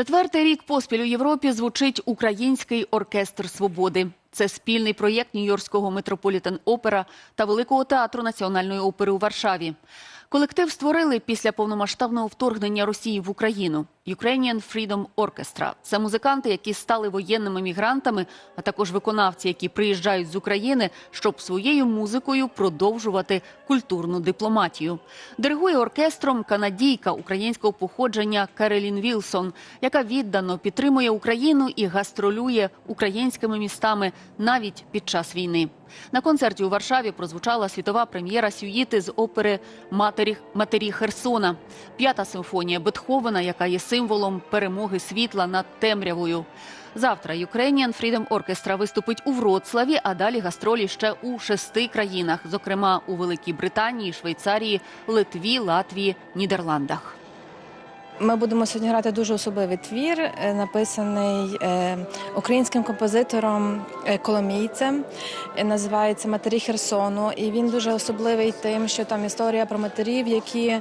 Четвертий рік поспіль у Європі звучить Український оркестр свободи. Це спільний проєкт Нью-Йоркського метрополітен опера та Великого театру національної опери у Варшаві. Колектив створили після повномасштабного вторгнення Росії в Україну. Ukrainian Freedom Orchestra – це музиканти, які стали воєнними мігрантами, а також виконавці, які приїжджають з України, щоб своєю музикою продовжувати культурну дипломатію. Диригує оркестром канадійка українського походження Керелін Вілсон, яка віддано підтримує Україну і гастролює українськими містами навіть під час війни. На концерті у Варшаві прозвучала світова прем'єра сюїти з опери Матері, Матері Херсона, п'ята симфонія Бетховена, яка є символом перемоги світла над темрявою. Завтра Ukrainian Freedom Orchestra виступить у Вроцлаві, а далі гастролі ще у шести країнах, зокрема у Великій Британії, Швейцарії, Литві, Латвії, Нідерландах. Ми будемо сьогодні грати дуже особливий твір, е, написаний е, українським композитором е, коломійцем. Називається Матері Херсону. І він дуже особливий тим, що там історія про матерів, які,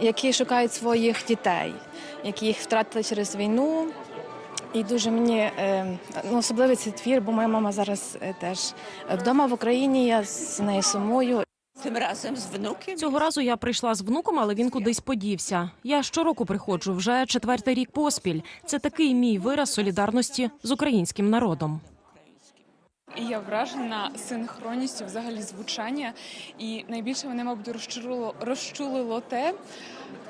які шукають своїх дітей, які їх втратили через війну. І дуже мені ну, особливий цей твір, бо моя мама зараз теж вдома в Україні. Я з нею сумую. Тим разом з внуком. Цього разу я прийшла з внуком, але він кудись подівся. Я щороку приходжу вже четвертий рік поспіль. Це такий мій вираз солідарності з українським народом. І я вражена синхронністю взагалі звучання. І найбільше мене, мабуть, розчулило, розчулило те,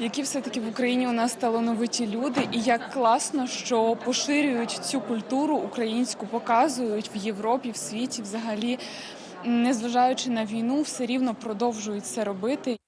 які все-таки в Україні у нас талановиті люди, і як класно, що поширюють цю культуру українську, показують в Європі, в світі взагалі. Незважаючи на війну, все рівно продовжують це робити.